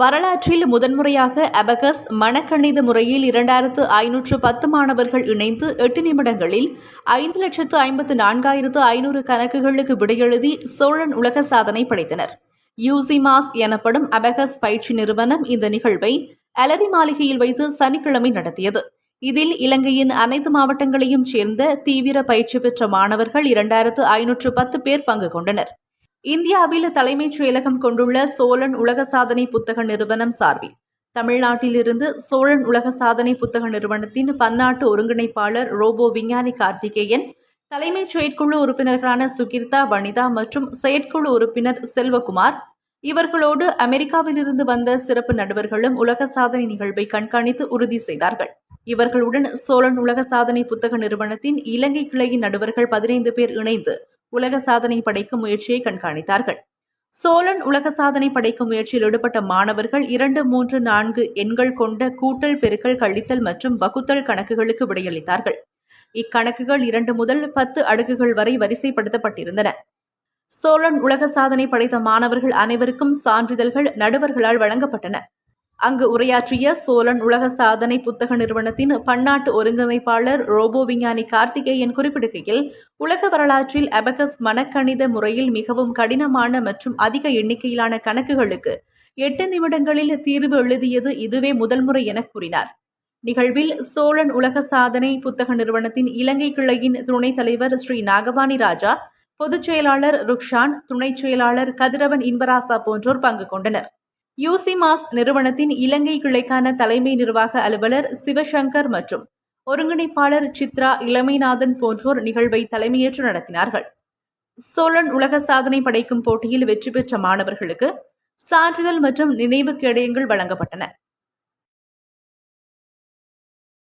வரலாற்றில் முதன்முறையாக அபகஸ் மணக்கணித முறையில் இரண்டாயிரத்து ஐநூற்று பத்து மாணவர்கள் இணைந்து எட்டு நிமிடங்களில் ஐந்து லட்சத்து ஐம்பத்து நான்காயிரத்து ஐநூறு கணக்குகளுக்கு விடையெழுதி சோழன் உலக சாதனை படைத்தனர். யூசிமாஸ் எனப்படும் அபகஸ் பயிற்சி நிறுவனம் இந்த நிகழ்வை அலரி மாளிகையில் வைத்து சனிக்கிழமை நடத்தியது. இதில் இலங்கையின் அனைத்து மாவட்டங்களையும் சேர்ந்த தீவிர பயிற்சி பெற்ற மாணவர்கள் இரண்டாயிரத்து ஐநூற்று பத்து பேர் பங்கு கொண்டனர். இந்தியாவில் தலைமைச் செயலகம் கொண்டுள்ள சோழன் உலக சாதனை புத்தக நிறுவனம் சார்பில். தமிழ்நாட்டிலிருந்து சோழன் உலக சாதனை புத்தக நிறுவனத்தின் பன்னாட்டு ஒருங்கிணைப்பாளர் ரோபோ விஞ்ஞானி கார்த்திகேயன் தலைமைச் செயற்குழு உறுப்பினர்களான சுகிர்தா வனிதா மற்றும் செயற்குழு உறுப்பினர் செல்வகுமார் இவர்களோடு அமெரிக்காவிலிருந்து வந்த சிறப்பு நடுவர்களும் உலக சாதனை நிகழ்வை கண்காணித்து உறுதி செய்தார்கள். இவர்களுடன் சோழன் உலக சாதனை புத்தக நிறுவனத்தின் இலங்கை கிளையின் நடுவர்கள் பதினைந்து பேர் இணைந்து உலக சாதனை படைக்கும் முயற்சியை கண்காணித்தார்கள். சோழன் உலக சாதனை படைக்கும் முயற்சியில் ஈடுபட்ட மாணவர்கள் இரண்டு மூன்று நான்கு எண்கள் கொண்ட கூட்டல் பெருக்கல் கழித்தல் மற்றும் வகுத்தல் கணக்குகளுக்கு விடையளித்தார்கள். இக்கணக்குகள் இரண்டு முதல் பத்து அடுக்குகள் வரை வரிசைப்படுத்தப்பட்டிருந்தன. சோழன் உலக சாதனை படைத்த மாணவர்கள் அனைவருக்கும் சான்றிதழ்கள் நடுவர்களால் வழங்கப்பட்டன. அங்கு உரையாற்றிய சோழன் உலக சாதனை புத்தக நிறுவனத்தின் பன்னாட்டு ஒருங்கிணைப்பாளர் ரோபோ விஞ்ஞானி கார்த்திகேயன் குறிப்பிடுகையில் உலக வரலாற்றில் அபகஸ் மனக்கணித முறையில் மிகவும் கடினமான மற்றும் அதிக எண்ணிக்கையிலான கணக்குகளுக்கு எட்டு நிமிடங்களில் தீர்வு எழுதியது இதுவே முதல் முறை என கூறினார். நிகழ்வில் சோழன் உலக சாதனை புத்தக நிறுவனத்தின் இலங்கை கிளையின் துணைத் தலைவர் ஸ்ரீ நாகவாணி ராஜா பொதுச் செயலாளர் ருக்ஷான் துணைச் செயலாளர் கதிரவன் இன்பராசா போன்றோர் பங்கு கொண்டனர். யூசிமாஸ் நிறுவனத்தின் இலங்கை கிளைக்கான தலைமை நிர்வாக அலுவலர் சிவசங்கர் மற்றும் ஒருங்கிணைப்பாளர் சித்ரா இளமைநாதன் போன்றோர் நிகழ்வை தலைமையேற்று நடத்தினார்கள். சோழன் உலக சாதனை படைக்கும் போட்டியில் வெற்றி பெற்ற மாணவர்களுக்கு சான்றிதழ் மற்றும் நினைவு கேடயங்கள் வழங்கப்பட்டன.